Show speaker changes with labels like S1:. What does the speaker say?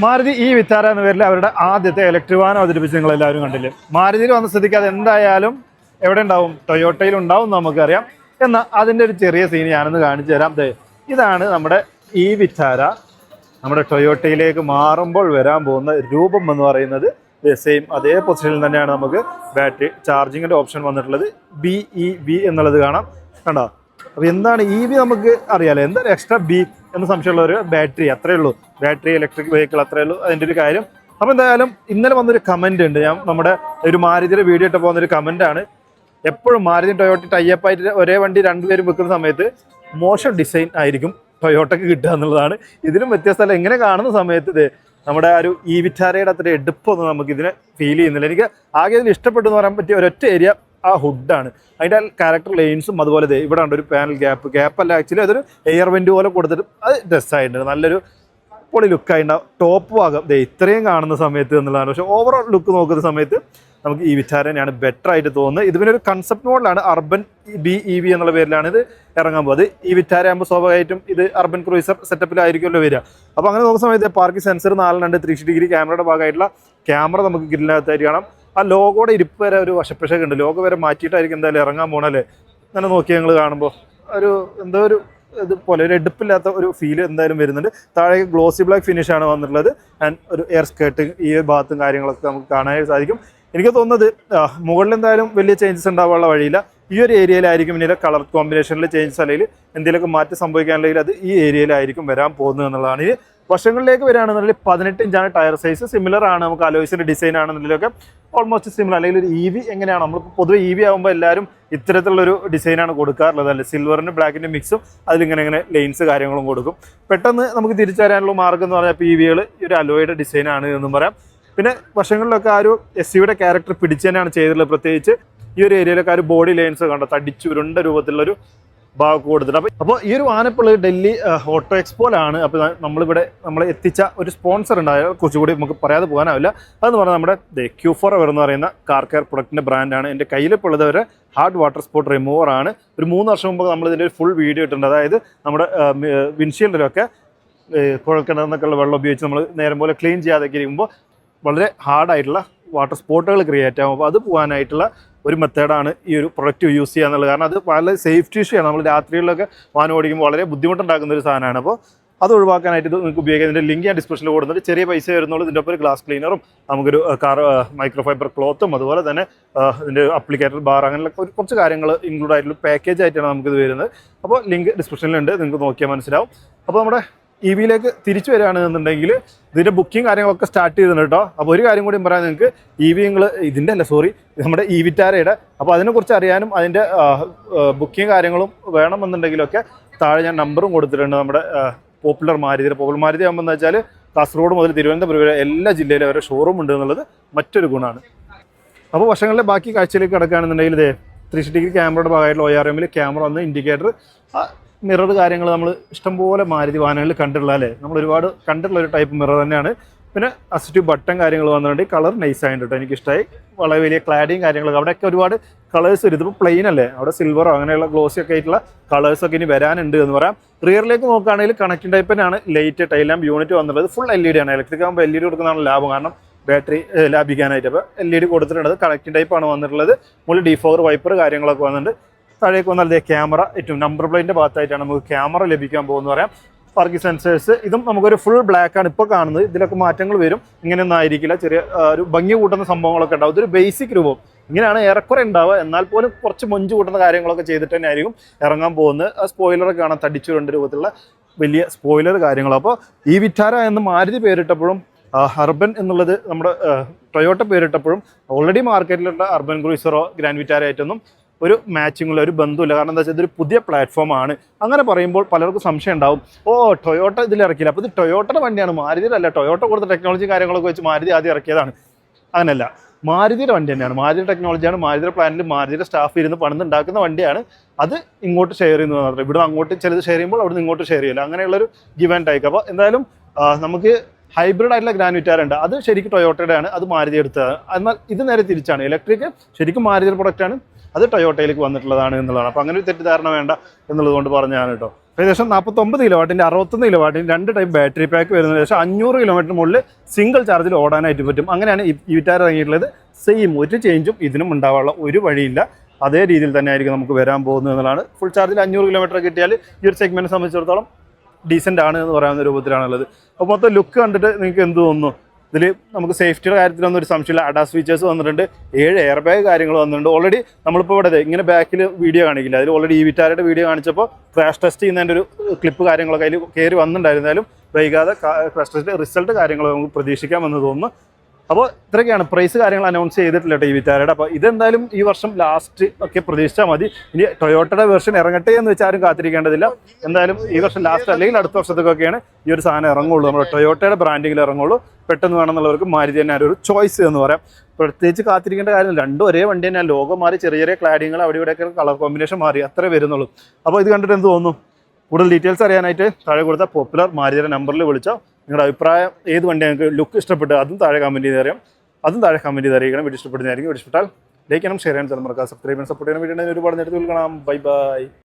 S1: മാരുതി ഈ വിത്താര എന്ന പേരിൽ അവരുടെ ആദ്യത്തെ ഇലക്ട്രിക് വാഹനം അവതരിപ്പിച്ച് നിങ്ങൾ എല്ലാവരും കണ്ടില്ലേ? മാരുതിയിൽ വന്ന സ്ഥിതിക്ക് അത് എന്തായാലും എവിടെ ഉണ്ടാവും? ടൊയോട്ടയിൽ ഉണ്ടാവും നമുക്കറിയാം. എന്നാൽ അതിന്റെ ഒരു ചെറിയ സീൻ ഞാനൊന്ന് കാണിച്ചു തരാം. ഇതാണ് നമ്മുടെ ഈ വിത്താര. നമ്മുടെ ടൊയോട്ടയിലേക്ക് മാറുമ്പോൾ വരാൻ പോകുന്ന രൂപം എന്ന് പറയുന്നത് സെയിം അതേ പൊസിഷനിൽ തന്നെയാണ് നമുക്ക് ബാറ്ററി ചാർജിങ്ങിന്റെ ഓപ്ഷൻ വന്നിട്ടുള്ളത്. ബി ഇ വി എന്നുള്ളത് കാണാം. കണ്ടോ? അപ്പോൾ എന്താണ് ഇ വി നമുക്ക് അറിയാലോ? എന്താണ് എക്സ്ട്രാ ബി എന്ന് സംശയമുള്ള ഒരു ബാറ്ററി അത്രേ ഉള്ളൂ. ബാറ്ററി ഇലക്ട്രിക് വെഹിക്കിൾ അത്രേ ഉള്ളൂ അതിന്റെ ഒരു കാര്യം. അപ്പോൾ എന്തായാലും ഇന്നലെ വന്നൊരു കമന്റ് ഉണ്ട്. ഞാൻ നമ്മുടെ ഒരു മാരുതിയുടെ വീഡിയോ ഇട്ട് പോകുന്നൊരു ഒരു ആണ്. എപ്പോഴും മാരുതി ടൊയോട്ട ടൈപ്പ് ആയിട്ട് ഒരേ വണ്ടി രണ്ടുപേരും വെക്കുന്ന സമയത്ത് മോശം ഡിസൈൻ ആയിരിക്കും ടൊയോട്ടയ്ക്ക് കിട്ടുക എന്നുള്ളതാണ്. ഇതിലും വ്യത്യസ്തമല്ല എങ്ങനെ കാണുന്ന സമയത്ത് ഇത് നമ്മുടെ ആ ഒരു ഈ വിറ്റാരയുടെ അത്ര എടുപ്പൊന്നും നമുക്ക് ഇതിനെ ഫീൽ ചെയ്യുന്നില്ല. എനിക്ക് ആകെ ഇതിൽ ഇഷ്ടപ്പെട്ടു എന്ന് പറയാൻ പറ്റിയ ഒരൊറ്റ ഏരിയ ആ ഹുഡാണ് അതിന്റെ ക്യാരക്ടർ ലൈൻസും അതുപോലെ ഇവിടെ ഉണ്ട് ഒരു പാനൽ ഗ്യാപ്പ് ഗ്യാപ്പ് അല്ല ആക്ച്വലി അതൊരു എയർ വെന്റ് പോലെ കൊടുത്തിട്ട് അത് ഡ്രസ്സായിട്ടുണ്ട് നല്ലൊരു പൊളി ലുക്കായിട്ടുണ്ടാവും ടോപ്പ് ഭാഗം ദേ ഇത്രയും കാണുന്ന സമയത്ത് എന്നുള്ളതാണ്. പക്ഷേ ഓവറോൾ ലുക്ക് നോക്കുന്ന സമയത്ത് നമുക്ക് ഈ വിചാരനെയാണ് ബെറ്റർ ആയിട്ട് തോന്നുന്നത്. ഇത് പിന്നെ ഒരു കൺസെപ്റ്റ് മോഡലാണ്. അർബൻ ബി ഇ വി എന്നുള്ള പേരിലാണ് ഇത് ഇറങ്ങാൻ പോകുന്നത് ഈ വിറ്റാര ആകുമ്പോൾ സ്വാഭാവികമായിട്ടും ഇത് അർബൻ ക്രൂസർ സെറ്റപ്പിലായിരിക്കുമല്ലോ വരിക. അപ്പോൾ അങ്ങനെ നോക്കുന്ന സമയത്ത് പാർക്കിംഗ് സെൻസർ നാലിനുണ്ട് ത്രീ ഡിഗ്രി ക്യാമറയുടെ ഭാഗമായിട്ടുള്ള ക്യാമറ നമുക്ക് ഗ്രില്ലിനകത്തായിട്ട് കാണാം. ആ ലോഗോടെ ഇരിപ്പ് വരെ ഒരു വശപ്പശക ഉണ്ട്. ലോഗോ വരെ മാറ്റിയിട്ടായിരിക്കും എന്തായാലും ഇറങ്ങാൻ പോണല്ലേ അങ്ങനെ നോക്കി ഞങ്ങൾ കാണുമ്പോൾ ഒരു എന്തോ ഒരു ഇതുപോലെ ഒരു എടുപ്പില്ലാത്ത ഒരു ഫീൽ എന്തായാലും വരുന്നുണ്ട്. താഴെ ഗ്ലോസി ബ്ലാക്ക് ഫിനിഷ് ആണ് വന്നിട്ടുള്ളത്. ആൻഡ് ഒരു എയർ സ്കേർട്ട് ഈ ഭാഗത്തും കാര്യങ്ങളൊക്കെ നമുക്ക് കാണാനായിട്ട് സാധിക്കും. എനിക്ക് തോന്നുന്നത് മുകളിൽ എന്തായാലും വലിയ ചേഞ്ചസ് ഉണ്ടാവാനുള്ള വഴിയില്ല. ഈ ഒരു ഏരിയയിലായിരിക്കും ഇതിന്റെ കളർ കോമ്പിനേഷനിൽ ചേഞ്ചസ് അല്ലെങ്കിൽ എന്തെങ്കിലുമൊക്കെ മാറ്റം സംഭവിക്കാനുണ്ടെങ്കിൽ അത് ഈ ഏരിയയിലായിരിക്കും വരാൻ പോകുന്നത് എന്നുള്ളതാണ്. ഈ വർഷങ്ങളിലേക്ക് വരികയാണെന്നുണ്ടെങ്കിൽ പതിനെട്ട് ഇഞ്ചാണ് ടയർ സൈസ് സിമിലർ ആണ് നമുക്ക് അലോയ്സിന്റെ ഡിസൈൻ ആണെന്നുണ്ടെങ്കിലൊക്കെ ഓൾമോസ്റ്റ് സിമിലർ അല്ലെങ്കിൽ ഒരു ഇ വി എങ്ങനെയാണ് നമ്മൾ പൊതുവെ ഇ വി ആകുമ്പോൾ എല്ലാവരും ഇത്തരത്തിലുള്ളൊരു ഡിസൈനാണ് കൊടുക്കാറുള്ളത്. അല്ലെ? സിൽവറിന്റെ ബ്ലാക്കിന്റെ മിക്സും അതിലിങ്ങനെ ഇങ്ങനെ ലൈൻസ് കാര്യങ്ങളും കൊടുക്കും. പെട്ടെന്ന് നമുക്ക് തിരിച്ചറിയാനുള്ള മാർഗം എന്ന് പറഞ്ഞാൽ ഇപ്പോൾ ഇ വികൾ ഒരു അലോയുടെ ഡിസൈനാണ് എന്നും പറയാം. പിന്നെ വർഷങ്ങളിലൊക്കെ ആ ഒരു എസ് സിയുടെ ക്യാരക്ടർ പിടിച്ച് തന്നെയാണ് ചെയ്തിട്ടുള്ളത്. പ്രത്യേകിച്ച് ഈ ഒരു ഏരിയയിലൊക്കെ ആ ഒരു ബോഡി ലൈൻസ് കണ്ടോ? തടിച്ചു ഉരുണ്ട രൂപത്തിലുള്ളൊരു കൊടുത്തിട്ട് അപ്പോൾ അപ്പോൾ ഈ ഒരു ആനപ്പുള്ളത് ഡൽഹി ഓട്ടോ എക്സ്പോയിലാണ്. അപ്പോൾ നമ്മളിവിടെ നമ്മൾ എത്തിച്ച ഒരു സ്പോൺസർ ഉണ്ടായ കുറച്ചുകൂടി നമുക്ക് പറയാതെ പോകാനാവില്ല. അതെന്ന് പറഞ്ഞാൽ നമ്മുടെ ക്യൂ ഫോർ അവർ എന്ന് പറയുന്ന കാർ കെയർ പ്രൊഡക്റ്റിന്റെ ബ്രാൻഡാണ് എന്റെ കയ്യിലിപ്പോൾ ഉള്ളത് ഒരു ഹാർഡ് വാട്ടർ സ്പോട്ട് റിമൂവർ ആണ്. ഒരു മൂന്ന് വർഷം മുമ്പ് നമ്മൾ ഇതിന്റെ ഒരു ഫുൾ വീഡിയോ ഇട്ടിട്ടുണ്ട്. അതായത് നമ്മുടെ വിൻഷീൽഡിലൊക്കെ കുഴൽക്കിണറിന്നൊക്കെയുള്ള വെള്ളം ഉപയോഗിച്ച് നമ്മൾ നേരം പോലെ ക്ലീൻ ചെയ്യാതെ ഇരിക്കുമ്പോൾ വളരെ ഹാർഡായിട്ടുള്ള വാട്ടർ സ്പോട്ടുകൾ ക്രിയേറ്റ് ആകും അപ്പോൾ അത് പോകാനായിട്ടുള്ള ഒരു മെത്തേഡാണ് ഈ ഒരു പ്രൊഡക്റ്റ് യൂസ് ചെയ്യുക എന്നുള്ളത്. കാരണം അത് വളരെ സേഫ്റ്റി ഇഷ്യൂ ആണ്. നമ്മൾ രാത്രികളിലൊക്കെ വാഹനം ഓടിക്കുമ്പോൾ വളരെ ബുദ്ധിമുട്ടുണ്ടാക്കുന്ന ഒരു സാധനമാണ്. അപ്പോൾ അത് ഒഴിവാക്കാനായിട്ട് ഇത് നിങ്ങൾക്ക് ഉപയോഗിക്കാം. ഇതിന്റെ ലിങ്ക് ഞാൻ ഡിസ്ക്രിപ്ഷനിൽ കൊടുക്കുന്നുണ്ട് ചെറിയ പൈസ വരുന്നുള്ളൂ. ഇതിന്റെ ഒപ്പം ഗ്ലാസ് ക്ലീനറും നമുക്കൊരു കാർ മൈക്രോഫൈബർ ക്ലോത്തും അതുപോലെ തന്നെ ഇതിന്റെ അപ്ലിക്കേറ്റർ ബാർ അങ്ങനെയുള്ള ഒരു കുറച്ച് കാര്യങ്ങൾ ഇൻക്ലൂഡ് ആയിട്ടുള്ള പാക്കേജ് ആയിട്ടാണ് നമുക്കിത് വരുന്നത്. അപ്പോൾ ലിങ്ക് ഡിസ്ക്രിപ്ഷനിലുണ്ട് നിങ്ങൾക്ക് നോക്കിയാൽ മനസ്സിലാവും. അപ്പോൾ നമ്മുടെ ഇ വിയിലേക്ക് തിരിച്ചു വരികയാണെന്നുണ്ടെങ്കിൽ ഇതിന്റെ ബുക്കിംഗ് കാര്യങ്ങളൊക്കെ സ്റ്റാർട്ട് ചെയ്തിട്ടുണ്ട് കേട്ടോ അപ്പോൾ ഒരു കാര്യം കൂടി പറയാം നിങ്ങൾക്ക്. ഇ വി നിങ്ങൾ ഇതിന്റെ അല്ല സോറി നമ്മുടെ ഇ വിറ്റാരയുടെ. അപ്പോൾ അതിനെക്കുറിച്ച് അറിയാനും അതിന്റെ ബുക്കിംഗ് കാര്യങ്ങളും വേണമെന്നുണ്ടെങ്കിലൊക്കെ താഴെ ഞാൻ നമ്പറും കൊടുത്തിട്ടുണ്ട് നമ്മുടെ പോപ്പുലർ മാരുതി. പോപ്പുലർ മാരുതി ആകുമ്പോൾ എന്ന് വെച്ചാൽ കാസർഗോഡ് മുതൽ തിരുവനന്തപുരം വരെ എല്ലാ ജില്ലയിലും അവരുടെ ഷോറൂം ഉണ്ട് എന്നുള്ളത് മറ്റൊരു ഗുണമാണ്. അപ്പോൾ വർഷങ്ങളിലെ ബാക്കി കാഴ്ചയിലേക്ക് കിടക്കുകയാണെന്നുണ്ടെങ്കിൽ ഇതേ ത്രീ ഡിഗ്രി ക്യാമറയുടെ ഭാഗമായിട്ടുള്ള ഒ ആർ എമ്മിൽ ക്യാമറ വന്ന് ഇൻഡിക്കേറ്റർ മിറർ കാര്യങ്ങൾ നമ്മൾ ഇഷ്ടംപോലെ മാരുതി വാഹനങ്ങളിൽ കണ്ടിട്ടുള്ള അല്ലേ? നമ്മൾ ഒരുപാട് കണ്ടിട്ടുള്ള ഒരു ടൈപ്പ് മിറർ തന്നെയാണ്. പിന്നെ അസിറ്റീവ് ബട്ടൺ കാര്യങ്ങൾ വന്നിട്ടുണ്ട്. കളർ നൈസ് ആയിട്ട് കേട്ടോ എനിക്കിഷ്ടമായി വളരെ വലിയ ക്ലാഡിയും കാര്യങ്ങളൊക്കെ. അവിടെയൊക്കെ ഒരുപാട് കളേഴ്സ് വരും. ഇതിപ്പോൾ പ്ലെയിൻ അല്ലേ? അവിടെ സിൽവറോ അങ്ങനെയുള്ള ഗ്ലോസി ഒക്കെ ആയിട്ടുള്ള കളേഴ്സൊക്കെ ഇനി വരാനുണ്ട് എന്ന് പറയാം. റിയറിലേക്ക് നോക്കുകയാണെങ്കിൽ കണക്റ്റിംഗ് ടൈപ്പ് തന്നെയാണ്. ലൈറ്റ് ലാമ്പ് യൂണിറ്റ് വന്നിട്ടുള്ളത്. ഫുൾ എൽ ഇ ഡി ആണ്. ഇലക്ട്രിക് ആകുമ്പോൾ എൽ ഇ ഡി കൊടുക്കുന്നതാണ് ലാഭം. കാരണം ബാറ്ററി ലാഭിക്കാനായിട്ട്. അപ്പോൾ എൽ ഇ ഡി കൊടുത്തിട്ടുണ്ട് കണക്റ്റിംഗ് ടൈപ്പാണ് വന്നിട്ടുള്ളത്. മുകളിൽ ഡിഫോർ വൈപ്പർ കാര്യങ്ങളൊക്കെ വന്നിട്ടുണ്ട്. താഴേക്ക് വന്നാൽ ഇതേ ക്യാമറ ഏറ്റവും നമ്പർ പ്ലേറ്റിന്റെ ഭാഗത്തായിട്ടാണ് നമുക്ക് ക്യാമറ ലഭിക്കാൻ പോകുന്നത് പറയാം. പാർക്കി സെൻസേഴ്സ് ഇതും നമുക്കൊരു ഫുൾ ബ്ലാക്ക് ആണ് ഇപ്പോൾ കാണുന്നത്. ഇതിലൊക്കെ മാറ്റങ്ങൾ വരും. ഇങ്ങനെയൊന്നും ആയിരിക്കില്ല. ചെറിയ ഒരു ഭംഗി കൂട്ടുന്ന സംഭവങ്ങളൊക്കെ ഉണ്ടാവും. ഇതൊരു ബേസിക് രൂപം. ഇങ്ങനെയാണ് ഏറെക്കുറെ ഉണ്ടാവുക. എന്നാൽ പോലും കുറച്ച് മൊഞ്ച് കൂട്ടുന്ന കാര്യങ്ങളൊക്കെ ചെയ്തിട്ട് തന്നെ ആയിരിക്കും ഇറങ്ങാൻ പോകുന്നത്. ആ സ്പോയിലറൊക്കെ കാണാൻ തടിച്ചു രണ്ട് രൂപത്തിലുള്ള വലിയ സ്പോയിലർ കാര്യങ്ങൾ അപ്പോൾ ഈ വിറ്റാര എന്ന് മാരുതി പേരിട്ടപ്പോഴും അർബൻ എന്നുള്ളത് നമ്മുടെ ടൊയോട്ട പേരിട്ടപ്പോഴും ഓൾറെഡി മാർക്കറ്റിലുള്ള അർബൻ ക്രൂസറോ ഗ്രാൻഡ് വിറ്റാര ആയിട്ടൊന്നും ഒരു മാച്ചിങ്ങുള്ള ഒരു ബന്ധമില്ല കാരണം എന്താ വെച്ചാൽ ഇതൊരു പുതിയ പ്ലാറ്റ്ഫോമാണ് അങ്ങനെ പറയുമ്പോൾ പലർക്കും സംശയം ഉണ്ടാവും. ഓ ടൊയോട്ട ഇതിൽ ഇറക്കില്ല അപ്പോൾ ഇത് ടൊയോട്ടയുടെ വണ്ടിയാണ്. അല്ല ടൊയോട്ട കൊടുത്ത ടെക്നോളജി കാര്യങ്ങളൊക്കെ വെച്ച് മാരുതി ആദ്യം ഇറക്കിയതാണ്. അങ്ങനെയല്ല. മാരുതിയുടെ വണ്ടി തന്നെയാണ്. മാരുതി ടെക്നോളജിയാണ് മാരുതിയുടെ പ്ലാനിൽ മാരുതിയുടെ സ്റ്റാഫ് ഇരുന്ന് പണിതുണ്ടാക്കുന്ന വണ്ടിയാണ്. അത് ഇങ്ങോട്ട് ഷെയർ ചെയ്യുന്നത് മാത്രമേ ഇവിടെ അങ്ങോട്ട് ചിലത് ഷെയർ ചെയ്യുമ്പോൾ അവിടെ ഇങ്ങോട്ട് ഷെയർ ചെയ്യില്ല അങ്ങനെയുള്ളൊരു ഗിവ് ആൻഡ് ടൈക്ക് അപ്പോൾ എന്തായാലും നമുക്ക് ഹൈബ്രിഡ് ആയിട്ടുള്ള ഗ്രാനുറ്റാർ ഉണ്ട് അത് ശരിക്കും ടൊയോട്ടയുടെ ആണ് അത് മാരുതി എടുത്തത് എന്നാൽ ഇത് നേരെ തിരിച്ചാണ്. ഇലക്ട്രിക് ശരിക്കും മാരുതിയുടെ പ്രൊഡക്റ്റാണ് അത് ടൊയോട്ടയിലേക്ക് വന്നിട്ടുള്ളതാണ് എന്നുള്ളതാണ്. അപ്പോൾ അങ്ങനെ ഒരു തെറ്റിദ്ധാരണ വേണ്ട എന്നുള്ളത് കൊണ്ട് പറഞ്ഞതാണ് കേട്ടോ. ഏകദേശം നാൽപ്പത്തൊമ്പത് കിലോവാട്ടിന്റെ അറുപത്തൊന്ന് കിലോവാട്ടിന്റെ രണ്ട് ടൈപ്പ് ബാറ്ററി പാക്ക് വരുന്നത് ഏകദേശം അഞ്ഞൂറ് കിലോമീറ്റർ മുകളിൽ സിംഗിൾ ചാർജിൽ ഓടാനായിട്ട് പറ്റും. അങ്ങനെയാണ് ഈ ഈ വിറ്റാർ ഇറങ്ങിയിട്ടുള്ളത്. സെയിം ഒരു ചേഞ്ചും ഇതിനും ഉണ്ടാവാനുള്ള ഒരു വഴിയില്ല. അതേ രീതിയിൽ തന്നെ ആയിരിക്കും നമുക്ക് വരാൻ പോകുന്നത് എന്നുള്ളതാണ്. ഫുൾ ചാർജിൽ അഞ്ഞൂറ് കിലോമീറ്റർ കിട്ടിയാൽ ഈ ഒരു സെഗ്മെന്റിനെ സംബന്ധിച്ചിടത്തോളം ഡീസന്റ് ആണ് എന്ന് പറയാവുന്ന രൂപത്തിലാണുള്ളത്. അപ്പോൾ മൊത്തം ലുക്ക് കണ്ടിട്ട് നിങ്ങൾക്ക് എന്ത് തോന്നുന്നു? ഇതിൽ നമുക്ക് സേഫ്റ്റിയുടെ കാര്യത്തിലൊന്നും ഒരു സംശയമില്ല. അഡാസ് ഫീച്ചേഴ്സ് വന്നിട്ടുണ്ട്. ഏഴ് എയർ ബാഗ് കാര്യങ്ങൾ വന്നിട്ടുണ്ട്. ഓൾറെഡി നമ്മളിപ്പോൾ ഇവിടെ ഇങ്ങനെ ബാക്കിൽ വീഡിയോ കാണിക്കില്ല. അതിൽ ഓൾറെഡി ഈ വിറ്റാരുടെ വീഡിയോ കാണിച്ചപ്പോൾ ക്രാഷ് ടെസ്റ്റ് ചെയ്യുന്നതിന്റെ ഒരു ക്ലിപ്പ് കാര്യങ്ങളൊക്കെ അതിൽ കയറി വന്നിട്ടുണ്ടായിരുന്നാലും വൈകാതെ ക്രാഷ് ടെസ്റ്റ് റിസൾട്ട് കാര്യങ്ങൾ നമുക്ക് പ്രതീക്ഷിക്കാമെന്ന് തോന്നുന്നു. അപ്പോൾ ഇത്രയൊക്കെയാണ് പ്രൈസ് കാര്യങ്ങൾ അനൗൺസ് ചെയ്തിട്ടില്ല ഈ വിറ്റാരയുടെ അപ്പോൾ ഇതെന്തായാലും ഈ വർഷം ലാസ്റ്റ് ഒക്കെ പ്രതീക്ഷിച്ചാൽ മതി. ഇനി ടൊയോട്ടയുടെ വെർഷൻ ഇറങ്ങട്ടെ എന്ന് വെച്ചാൽ ആരും കാത്തിരിക്കേണ്ടതില്ല. എന്തായാലും ഈ വർഷം ലാസ്റ്റ് അല്ലെങ്കിൽ അടുത്ത വർഷത്തേക്കൊക്കെയാണ് ഈ ഒരു സാധനം ഇറങ്ങുള്ളൂ. നമ്മുടെ ടൊയോട്ടയുടെ ബ്രാൻഡിങ്ങിൽ ഇറങ്ങുള്ളൂ. പെട്ടെന്ന് വേണമെന്നുള്ളവർക്ക് മാരുതി തന്നെ ഒരു ചോയ്സ് എന്ന് പറയാം. പ്രത്യേകിച്ച് കാത്തിരിക്കേണ്ട കാര്യം രണ്ടും ഒരേ വണ്ടി തന്നെ ലോകം മാറി ചെറിയ ചെറിയ ക്ലാഡിങ്ങൾ അവിടെ ഇവിടെയൊക്കെ കളർ കോമ്പിനേഷൻ മാറി അത്രേ വരുന്നുള്ളൂ. അപ്പോൾ ഇത് കണ്ടിട്ട് എന്ത് തോന്നുന്നു? കൂടുതൽ ഡീറ്റെയിൽസ് അറിയാനായിട്ട് താഴെ കൊടുത്ത പോപ്പുലർ മാരുതിയുടെ നമ്പറിൽ വിളിച്ചോ. നിങ്ങളുടെ അഭിപ്രായം ഏത് വണ്ടി നിങ്ങൾക്ക് ലുക്ക് ഇഷ്ടപ്പെട്ട് അതും താഴെ കമന്റ് ചെയ്ത് അറിയാം. അതും താഴെ കമന്റ് ചെയ്ത് അറിയിക്കണം. വീഡിയോ ഇഷ്ടപ്പെടുന്നതായിരിക്കും. വീഡിയോ ഇഷ്ടപ്പെട്ടാൽ ലൈക്ക് ചെയ്യണം ഷെയർ ചെയ്യാൻ മറക്കാം സബ്സ്ക്രൈബ് ചെയ്യണം സപ്പോർട്ട് ചെയ്യണം. വീഡിയോ ഒരുപാട് നേരത്തെ കാണാം ബൈ ബൈ